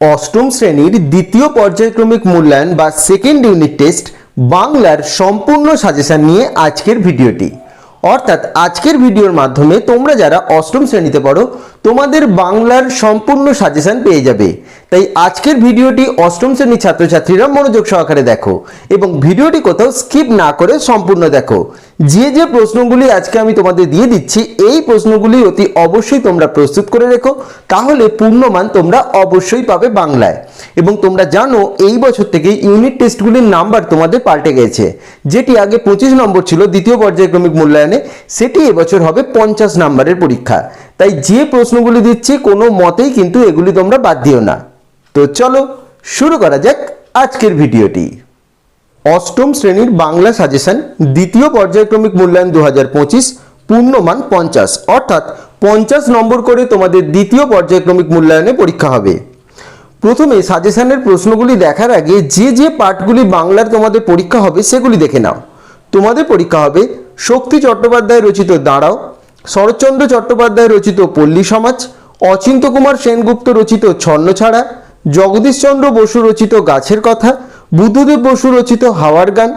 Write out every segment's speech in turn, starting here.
অষ্টম শ্রেণির দ্বিতীয় পর্যায়ক্রমিক মূল্যায়ন বা সেকেন্ড ইউনিট টেস্ট বাংলার সম্পূর্ণ সাজেশন নিয়ে আজকের ভিডিওটি। অর্থাৎ আজকের ভিডিওর মাধ্যমে তোমরা যারা অষ্টম শ্রেণীতে পড়ো তোমাদের বাংলার সম্পূর্ণ সাজেশন পেয়ে যাবে। তাই আজকের ভিডিওটি অষ্টম শ্রেণির ছাত্রছাত্রীরা মনোযোগ সহকারে দেখো এবং ভিডিওটি কোথাও স্কিপ না করে সম্পূর্ণ দেখো। যে যে প্রশ্নগুলি আজকে আমি তোমাদের দিয়ে দিচ্ছি, এই প্রশ্নগুলি অতি অবশ্যই তোমরা প্রস্তুত করে রেখো, তাহলে পূর্ণমান তোমরা অবশ্যই পাবে বাংলায়। এবং তোমরা জানো, এই বছর থেকে ইউনিট টেস্টগুলির নাম্বার তোমাদের পাল্টে গেছে। যেটি আগে পঁচিশ নম্বর ছিল দ্বিতীয় পর্যায়ক্রমিক মূল্যায়নে, সেটি এবছর হবে পঞ্চাশ নম্বরের পরীক্ষা। তাই যে প্রশ্নগুলি দিচ্ছি কোনো মতেই কিন্তু এগুলি তোমরা বাদ দিও না। তো চলো শুরু করা যাক আজকের ভিডিওটি। অষ্টম শ্রেণির বাংলা সাজেশন দ্বিতীয় পর্যায়ক্রমিক মূল্যায়ন দু হাজার পঁচিশ, পূর্ণমান পঞ্চাশ। অর্থাৎ পঞ্চাশ নম্বর করে তোমাদের দ্বিতীয় পর্যায়ক্রমিক মূল্যায়নে পরীক্ষা হবে। প্রথমে সাজেশনের প্রশ্নগুলি দেখার আগে যে যে পাঠগুলি বাংলার তোমাদের পরীক্ষা হবে সেগুলি দেখে নাও। তোমাদের পরীক্ষা হবে শক্তি চট্টোপাধ্যায় রচিত দাঁড়াও শরৎচন্দ্র চট্টোপাধ্যায় রচিত পল্লী সমাজ, অচিন্ত কুমার সেনগুপ্ত রচিত ছন্ন ছন্নছাড়া জগদীশচন্দ্র বসু রচিত গাছের কথা, বুদ্ধদেব বসু রচিত হাওয়ার গান,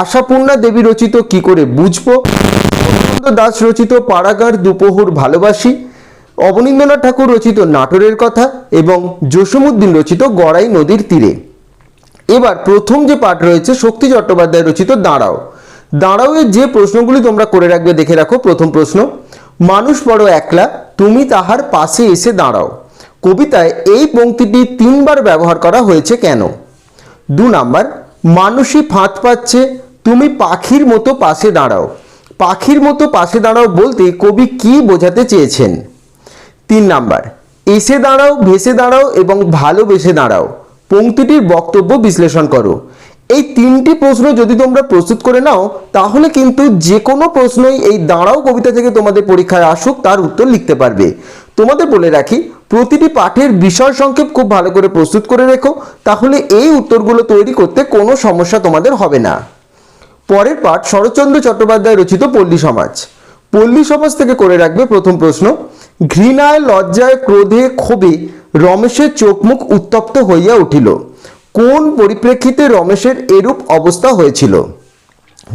আশাপূর্ণা দেবী রচিত কি করে বুঝব দাস রচিত পাড়াগার দুপোহর ভালোবাসি, অবনীন্দ্রনাথ ঠাকুর রচিত নাটোরের কথা এবং জসীমউদ্দিন রচিত গড়াই নদীর তীরে। এবার প্রথম যে পাঠ রয়েছে, শক্তি চট্টোপাধ্যায় রচিত দাঁড়াও। দাঁড়াও এর যে প্রশ্নগুলি তোমরা করে রাখবে, দেখে রাখো। প্রথম প্রশ্ন, মানুষ বড় একলা, তুমি তাহার পাশে এসে দাঁড়াও। কবিতায় এই পংক্তিটি তিনবার ব্যবহার করা হয়েছে কেন? দু নাম্বার, মানুষই ফাঁদ পাচ্ছে, তুমি পাখির মতো পাশে দাঁড়াও। পাখির মতো পাশে দাঁড়াও বলতে কবি কি বোঝাতে চেয়েছেন? তিন নাম্বার, এসে দাঁড়াও, ভেসে দাঁড়াও এবং ভালোবেসে দাঁড়াও। পংক্তিটির বক্তব্য বিশ্লেষণ করো। এই তিনটি প্রশ্ন যদি তোমরা প্রস্তুত করে নাও, তাহলে কিন্তু যে কোনো প্রশ্নই এই দাঁড়াও কবিতা থেকে তোমাদের পরীক্ষায় আসুক, তার উত্তর লিখতে পারবে। তোমাদের বলে রাখি, প্রতিটি পাঠের বিষয় সংক্ষেপ খুব ভালো করে প্রস্তুত করে রেখো, তাহলে এই উত্তরগুলো তৈরি করতে কোনো সমস্যা তোমাদের হবে না। পরের পাঠ, শরৎচন্দ্র চট্টোপাধ্যায় রচিত পল্লী সমাজ। পল্লী সমাজ থেকে করে রাখবে প্রথম প্রশ্ন, ঘৃণায় লজ্জায় ক্রোধে ক্ষোভে রমেশের চোখ মুখ উত্তপ্ত হইয়া উঠিল। কোন পরিপ্রেক্ষিতে রমেশের এরূপ অবস্থা হয়েছিল?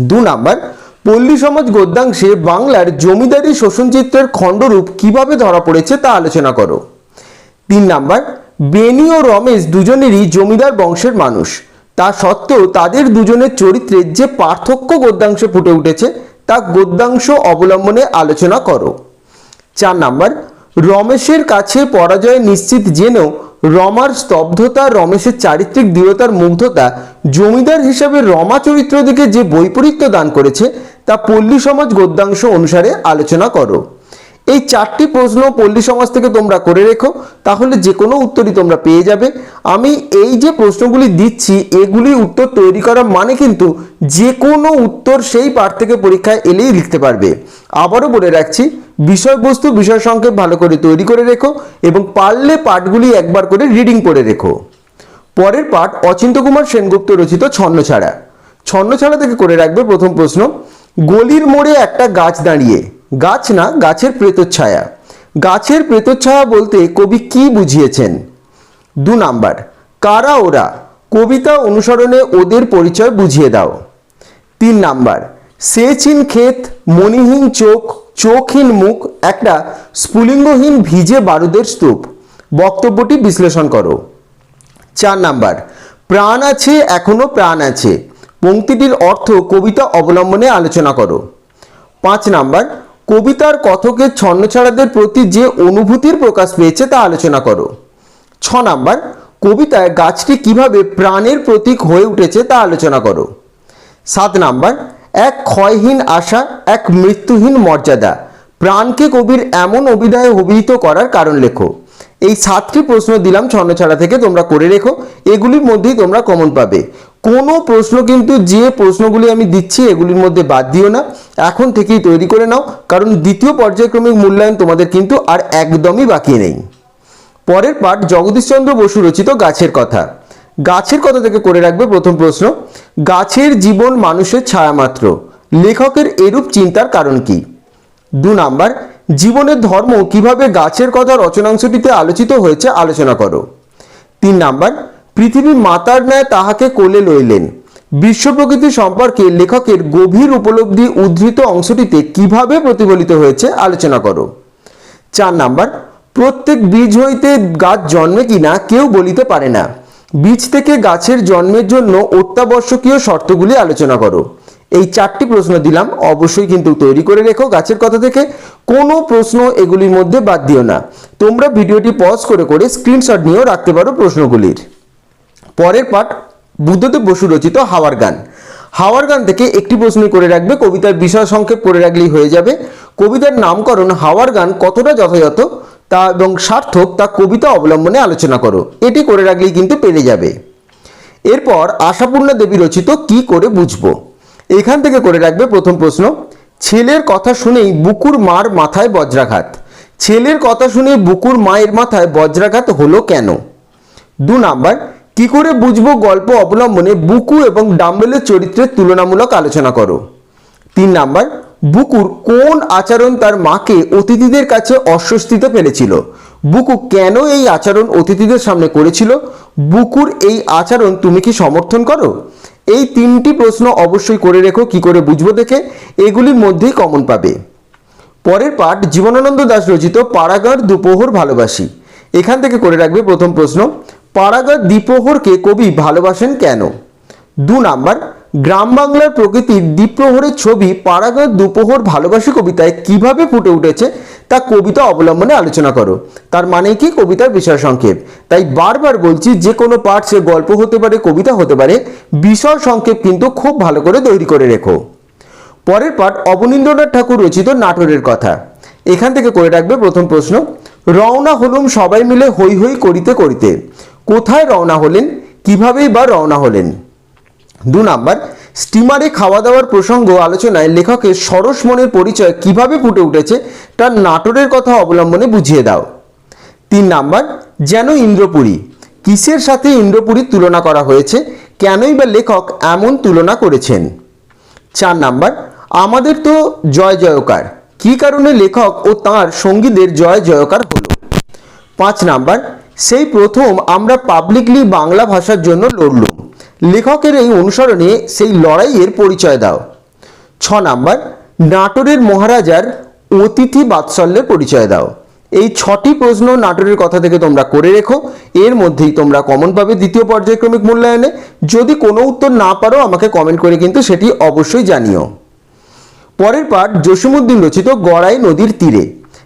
দু নাম্বার, পল্লী সমাজ গদ্যাংশে বাংলার জমিদারি শোষণচিত্রের খণ্ডরূপ কীভাবে ধরা পড়েছে তা আলোচনা করো। তিন নাম্বার বেনি ও রমেশ দুজনেরই জমিদার বংশের মানুষ। তা সত্ত্বেও তাদের দুজনের চরিত্রের যে পার্থক্য গদ্যাংশে ফুটে উঠেছে, তা গদ্যাংশ অবলম্বনে আলোচনা করো। চার নাম্বার রমেশের কাছে পরাজয় নিশ্চিত জেনেও রমার স্তব্ধতা, রমেশের চারিত্রিক দৃঢ়তার মুগ্ধতা, জমিদার হিসাবে রমা চরিত্র দিকে যে বৈপরীত্য দান করেছে, তা পল্লী সমাজ গদ্যাংশ অনুসারে আলোচনা করো। এই চারটি প্রশ্ন পল্লী সমাজ থেকে তোমরা করে রেখো, তাহলে যে কোনো উত্তরই তোমরা পেয়ে যাবে। আমি এই যে প্রশ্নগুলি দিচ্ছি এগুলি উত্তর তৈরি করা মানে কিন্তু যে কোনো উত্তর সেই পাঠ থেকে পরীক্ষায় এলেই লিখতে পারবে। আবারও বলে রাখছি বিষয়বস্তু বিষয় সংক্ষেপ ভালো করে তৈরি করে রেখো এবং পারলে পাঠগুলি একবার করে রিডিং করে রেখো। পরের পাঠ অচিন্ত কুমার সেনগুপ্ত রচিত ছন্নছাড়া। ছন্নছাড়া থেকে করে রাখবে প্রথম প্রশ্ন, গলির মোড়ে একটা গাছ দাঁড়িয়ে। গাছ না, গাছের প্রেতচ্ছায়া। গাছের প্রেতচ্ছায়া বলতে কবি কি বুঝিয়েছেন? দু নাম্বার, কারা ওরা? কবিতা অনুসরণে ওদের পরিচয় বুঝিয়ে দাও। তিন নাম্বার, সেচিন ক্ষেত, মণিহীন চোখ চোখহীন মুখ, একটা স্ফুলিঙ্গহীন ভিজে বারুদের স্তূপ। বক্তব্যটি বিশ্লেষণ করো। চার নাম্বার, প্রাণ আছে, এখনও প্রাণ আছে। পংক্তিটির অর্থ কবিতা অবলম্বনে আলোচনা করো। পাঁচ নাম্বার, কবিতার কথকের ছন্নছাড়াদের প্রতি যে অনুভূতির প্রকাশ পেয়েছে তা আলোচনা করো। ছ নাম্বার, কবিতায় গাছটি কীভাবে প্রাণের প্রতীক হয়ে উঠেছে তা আলোচনা করো। সাত নাম্বার এক ক্ষয়হীন আশা, এক মৃত্যুহীন মর্যাদা। প্রাণকে কবির এমন অভিধায় অভিহিত করার কারণ লেখো। এই সাতটি প্রশ্ন দিলাম ছন্নছাড়া থেকে, তোমরা করে রেখো। এগুলির মধ্যেই তোমরা কমন পাবে। কোনো প্রশ্ন কিন্তু যে প্রশ্নগুলি আমি দিচ্ছি, এগুলির মধ্যে বাদ দিও না। এখন থেকেই তৈরি করে নাও, কারণ দ্বিতীয় পর্যায়ক্রমিক মূল্যায়ন তোমাদের কিন্তু আর একদমই বাকি নেই। পরের পাঠ জগদীশচন্দ্র বসু রচিত গাছের কথা। গাছের কথা থেকে করে রাখবে প্রথম প্রশ্ন। গাছের জীবন মানুষের ছায়া মাত্র। লেখকের এরূপ চিন্তার কারণ কি? দু নাম্বার, জীবনের ধর্ম কীভাবে গাছের কথা রচনাংশটিতে আলোচিত হয়েছে আলোচনা করো। তিন নাম্বার, পৃথিবী মাতার ন্যায় তাহাকে কোলে লইলেন। বিশ্ব প্রকৃতি সম্পর্কে লেখকের গভীর উপলব্ধি উদ্ধৃত অংশটিতে কীভাবে প্রতিফলিত হয়েছে আলোচনা করো। চার নাম্বার, প্রত্যেক বীজ হইতে গাছ জন্মে কিনা কেউ বলিতে পারে না। বীজ থেকে গাছের জন্মের জন্য অত্যাবশ্যকীয় শর্তগুলি আলোচনা করো। এই চারটি প্রশ্ন দিলাম, অবশ্যই কিন্তু তৈরি করে রেখো গাছের কথা থেকে। কোনো প্রশ্ন এগুলির মধ্যে বাদ দিও না। তোমরা ভিডিওটি পজ করে করে স্ক্রিনশট নিয়েও রাখতে পারো প্রশ্নগুলির। পরের পাঠ, বুদ্ধদেব বসু রচিত হাওয়ার গান। হাওয়ার গান থেকে একটি প্রশ্ন করে রাখবে, কবিতার বিষয় সংক্ষেপ করে রাখলেই হয়ে যাবে। কবিতার নামকরণ হাওয়ার গান কতটা যথাযথ? তা এবং সার্থক তা কবিতা অবলম্বনে আলোচনা করো। এটি করে রাখলেই কিন্তু পেরে যাবে। এরপর আশাপূর্ণা দেবী রচিত কি করে বুঝব? এখান থেকে করে রাখবে প্রথম প্রশ্ন, ছেলের কথা শুনেই বুকুর মার মাথায় বজ্রাঘাত। ছেলের কথা শুনে বুকুর মায়ের মাথায় বজ্রাঘাত হলো কেন? দু নাম্বার, কি করে বুঝব গল্প অবলম্বনে বুকু এবং ডাম্বেলের চরিত্রের তুলনামূলক আলোচনা করো। তিন নাম্বার বুকুর কোন আচরণ তার মাকে অতিথিদের কাছে অস্বস্তিতে ফেলেছিল? বুকু কেন এই আচরণ অতিথিদের সামনে করেছিল? বুকুর এই আচরণ তুমি কি সমর্থন করো? এই তিনটি প্রশ্ন অবশ্যই করে রেখো, কি করে বুঝব দেখে। এগুলির মধ্যেই কমন পাবে। পরের পাঠ জীবনানন্দ দাস রচিত পাড়াগার দুপোহর ভালোবাসি। এখান থেকে করে রাখবে প্রথম প্রশ্ন পাড়াগার দ্বিপ্রহরকে কবি ভালোবাসেন কেন? দু নাম্বার গ্রাম বাংলার প্রকৃতির দ্বিপ্রহরের ছবি পাড়াগার দুপোহর ভালোবাসি কবিতায় কীভাবে ফুটে উঠেছে তা কবিতা অবলম্বনে আলোচনা করো। তার মানে কি কবিতার বিষয় সংক্ষেপ? তাই বারবার বলছি, যে কোনো পাঠ সে গল্প হতে পারে, কবিতা হতে পারে বিষয় সংক্ষেপ কিন্তু খুব ভালো করে তৈরি করে রেখো। পরের পাঠ অবনীন্দ্রনাথ ঠাকুর রচিত নাটোরের কথা। এখান থেকে করে রাখবে প্রথম প্রশ্ন, রওনা হলুম সবাই মিলে হই হই করিতে করিতে। কোথায় রওনা হলেন? কিভাবেই বা রওনা হলেন? দু নাম্বার স্টিমারে খাওয়া দাওয়ার প্রসঙ্গ আলোচনায় লেখকের সরস মনের পরিচয় কীভাবে ফুটে উঠেছে তার নাটোরের কথা অবলম্বনে বুঝিয়ে দাও। তিন নাম্বার, যেন ইন্দ্রপুরী, কিসের সাথে ইন্দ্রপুরীর তুলনা করা হয়েছে, কেনই বা লেখক এমন তুলনা করেছেন? চার নাম্বার, আমাদের তো জয় জয়কার, কী কারণে লেখক ও তাঁর সঙ্গীদের জয় জয়কার হল? পাঁচ নাম্বার, সেই প্রথম আমরা পাবলিকলি বাংলা ভাষার জন্য লড়লুম লেখকের এই অনুসরণে সেই লড়াইয়ের পরিচয় দাও। ছ নাম্বার, নাটোরের মহারাজার অতিথি বাৎসল্যের পরিচয় দাও। এই ছটি প্রশ্ন নাটোরের কথা থেকে তোমরা করে রেখো। এর মধ্যেই তোমরা কমন পাবে দ্বিতীয় পর্যায়ক্রমিক মূল্যায়নে। যদি কোনো উত্তর না পারো, আমাকে কমেন্ট করে কিন্তু সেটি অবশ্যই জানিও। পরের পাঠ জসিমুদ্দিন রচিত গড়াই নদীর তীরে।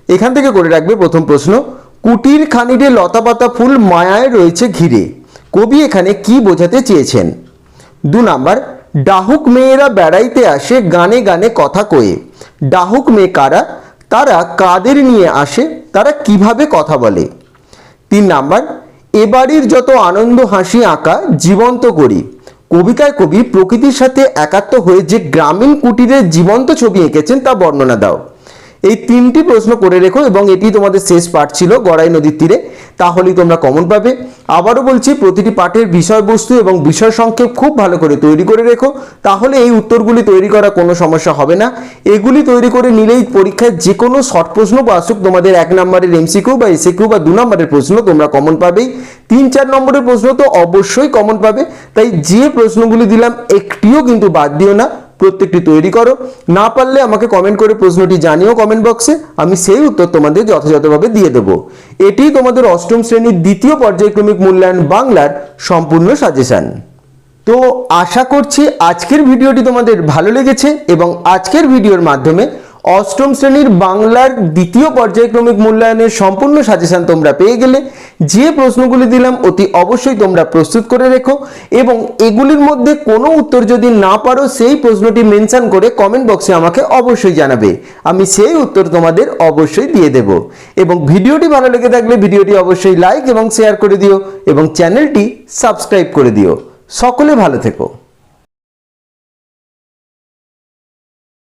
এখান থেকে করে রাখবে প্রথম প্রশ্ন, কুটির খানিরে লতাপাতা ফুল মায়ায় রয়েছে ঘিরে। কবি এখানে কি বোঝাতে চেয়েছেন? দু নাম্বার, ডাহুক মেয়েরা বেড়াইতে আসে, গানে গানে কথা কয়ে। ডাহুক মেয়ে কারা? তারা কাদের নিয়ে আসে, তারা কীভাবে কথা বলে? তিন নাম্বার এবাড়ির যত আনন্দ হাসি আঁকা, জীবন্ত করি। কবিতায় কবি প্রকৃতির সাথে একাত্ম হয়ে যে গ্রামীণ কুটিরের জীবন্ত ছবি এঁকেছেন তা বর্ণনা দাও। এই তিনটি প্রশ্ন করে রেখো এবং এটি তোমাদের শেষ পাঠ ছিল গড়াই নদীর তীরে। তাহলেই তোমরা কমন পাবে। আবারও বলছি, প্রতিটি পাঠের বিষয়বস্তু এবং বিষয় সংক্ষেপ খুব ভালো করে তৈরি করে রেখো। তাহলে এই উত্তরগুলি তৈরি করা কোনো সমস্যা হবে না। এগুলি তৈরি করে নিলেই পরীক্ষায় যে কোনো শর্ট প্রশ্ন বা আসুক, তোমাদের এক নম্বরের এমসিকিউ বা এসিকিউ বা দু নম্বরের প্রশ্ন তোমরা কমন পাবেই। তিন, চার নম্বরের প্রশ্ন তো অবশ্যই কমন পাবে। তাই যে প্রশ্নগুলি দিলাম, একটিও কিন্তু বাদ দিও না। প্রত্যেকটি তৈরি করো। না পারলে আমাকে কমেন্ট করে প্রশ্নটি জানিও কমেন্ট বক্সে আমি সেই উত্তর তোমাদের যথাযথভাবে দিয়ে দেবো। এটি তোমাদের অষ্টম শ্রেণির দ্বিতীয় পর্যায়ক্রমিক মূল্যায়ন বাংলার সম্পূর্ণ সাজেশন তো আশা করছি আজকের ভিডিওটি তোমাদের ভালো লেগেছে এবং আজকের ভিডিওর মাধ্যমে অষ্টম শ্রেণির বাংলার দ্বিতীয় পর্যায়ক্রমিক মূল্যায়নের সম্পূর্ণ সাজেশন তোমরা পেয়ে গেলে যে প্রশ্নগুলি দিলাম অতি অবশ্যই তোমরা প্রস্তুত করে রেখো এবং এগুলির মধ্যে কোনো উত্তর যদি না পারো, সেই প্রশ্নটি মেনশন করে কমেন্ট বক্সে আমাকে অবশ্যই জানাবে। আমি সেই উত্তর তোমাদের অবশ্যই দিয়ে দেব। এবং ভিডিওটি ভালো লেগে থাকলে ভিডিওটি অবশ্যই লাইক এবং শেয়ার করে দিও এবং চ্যানেলটি সাবস্ক্রাইব করে দিও। সকলে ভালো থেকো।